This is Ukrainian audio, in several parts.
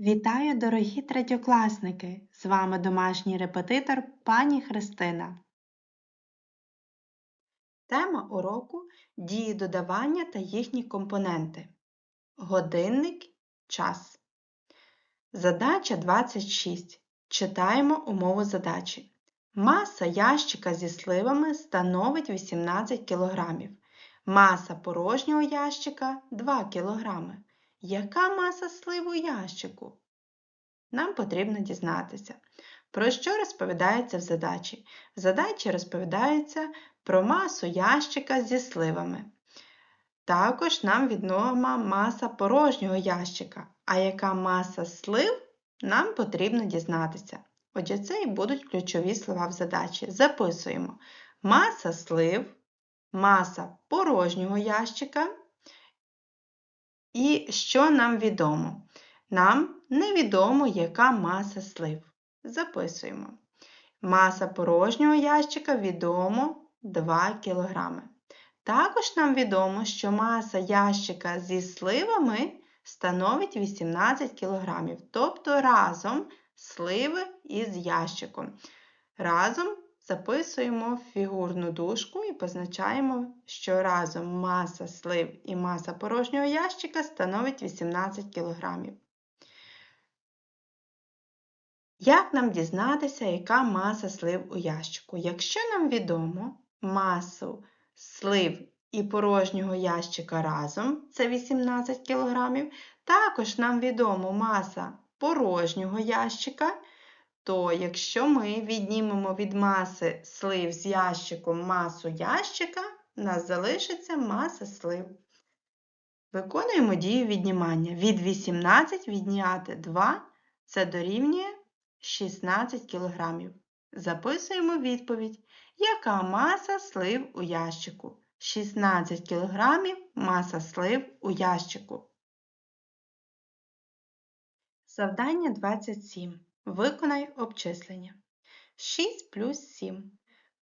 Вітаю, дорогі третьокласники! З вами домашній репетитор пані Христина. Тема уроку дії додавання та їхні компоненти. Годинник, час. Задача 26. Читаємо умову задачі. Маса ящика зі сливами становить 18 кг. Маса порожнього ящика 2 кг. Яка маса слив у ящику? Нам потрібно дізнатися, про що розповідається в задачі. В задачі розповідається про масу ящика зі сливами. Також нам відома маса порожнього ящика, а яка маса слив, нам потрібно дізнатися. Отже, це і будуть ключові слова в задачі. Записуємо маса слив, маса порожнього ящика. І що нам відомо? Нам невідомо, яка маса слив. Записуємо. Маса порожнього ящика відомо 2 кг. Також нам відомо, що маса ящика зі сливами становить 18 кг. Тобто разом сливи із ящиком. Разом записуємо фігурну дужку і позначаємо, що разом маса слив і маса порожнього ящика становить 18 кг. Як нам дізнатися, яка маса слив у ящику? Якщо нам відомо масу слив і порожнього ящика разом це 18 кг, також нам відомо маса порожнього ящика то якщо ми віднімемо від маси слив з ящиком масу ящика, у нас залишиться маса слив. Виконуємо дію віднімання. Від 18 відняти 2 це дорівнює 16 кг. Записуємо відповідь, яка маса слив у ящику. 16 кг маса слив у ящику. Завдання 27. Виконай обчислення. 6 плюс 7.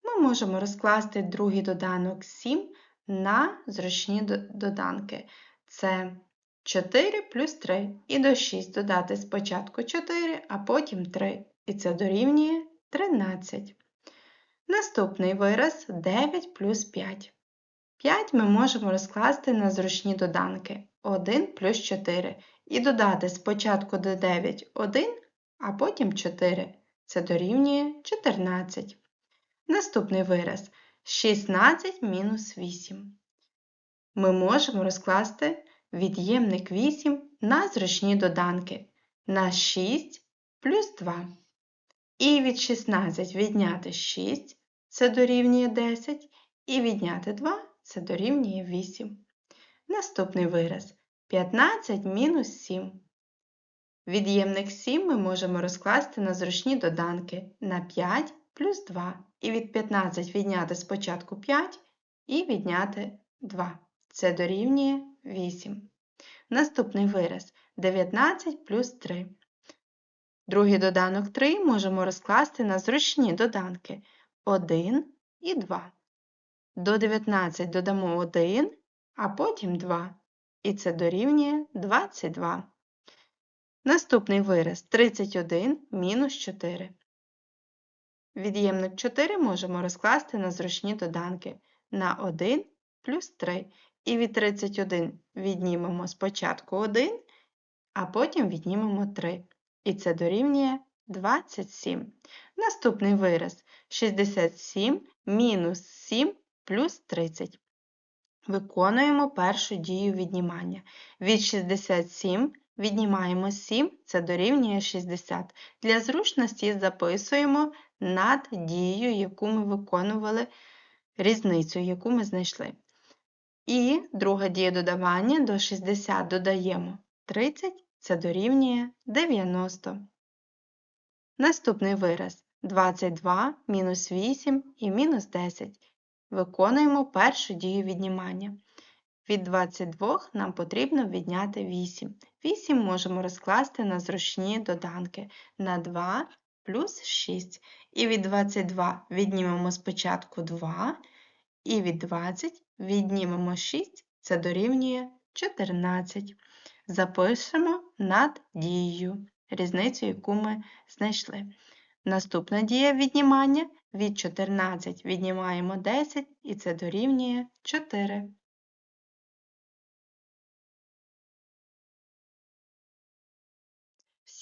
Ми можемо розкласти другий доданок 7 на зручні доданки. Це 4 плюс 3. І до 6 додати спочатку 4, а потім 3. І це дорівнює 13. Наступний вираз 9 плюс 5. 5 ми можемо розкласти на зручні доданки 1 плюс 4. І додати спочатку до 9 1, а потім 4. Це дорівнює 14. Наступний вираз 16 мінус 8. Ми можемо розкласти від'ємник 8 на зручні доданки на 6 плюс 2. І від 16 відняти 6 це дорівнює 10, і відняти 2 це дорівнює 8. Наступний вираз 15 мінус 7. Від'ємник 7 ми можемо розкласти на зручні доданки на 5 плюс 2. І від 15 відняти спочатку 5 і відняти 2. Це дорівнює 8. Наступний вираз 19 плюс 3. Другий доданок 3 можемо розкласти на зручні доданки 1 і 2. До 19 додамо 1, а потім 2. І це дорівнює 22. Наступний вираз 31 мінус 4. Від'ємник 4 можемо розкласти на зручні доданки на 1 плюс 3. І від 31 віднімемо спочатку 1, а потім віднімемо 3. І це дорівнює 27. Наступний вираз 67 мінус 7 плюс 30. Виконуємо першу дію віднімання. Від 67 Віднімаємо 7, це дорівнює 60. Для зручності записуємо над дією, яку ми виконували різницю, яку ми знайшли. І друга дія додавання до 60 додаємо 30, це дорівнює 90. Наступний вираз 22 мінус 8 і мінус 10. Виконуємо першу дію віднімання. Від 22 нам потрібно відняти 8. 8 можемо розкласти на зручні доданки на 2 плюс 6. І від 22 віднімемо спочатку 2, і від 20 віднімемо 6, це дорівнює 14. запишемо над дією, різницю, яку ми знайшли. Наступна дія віднімання від 14 віднімаємо 10 і це дорівнює 4.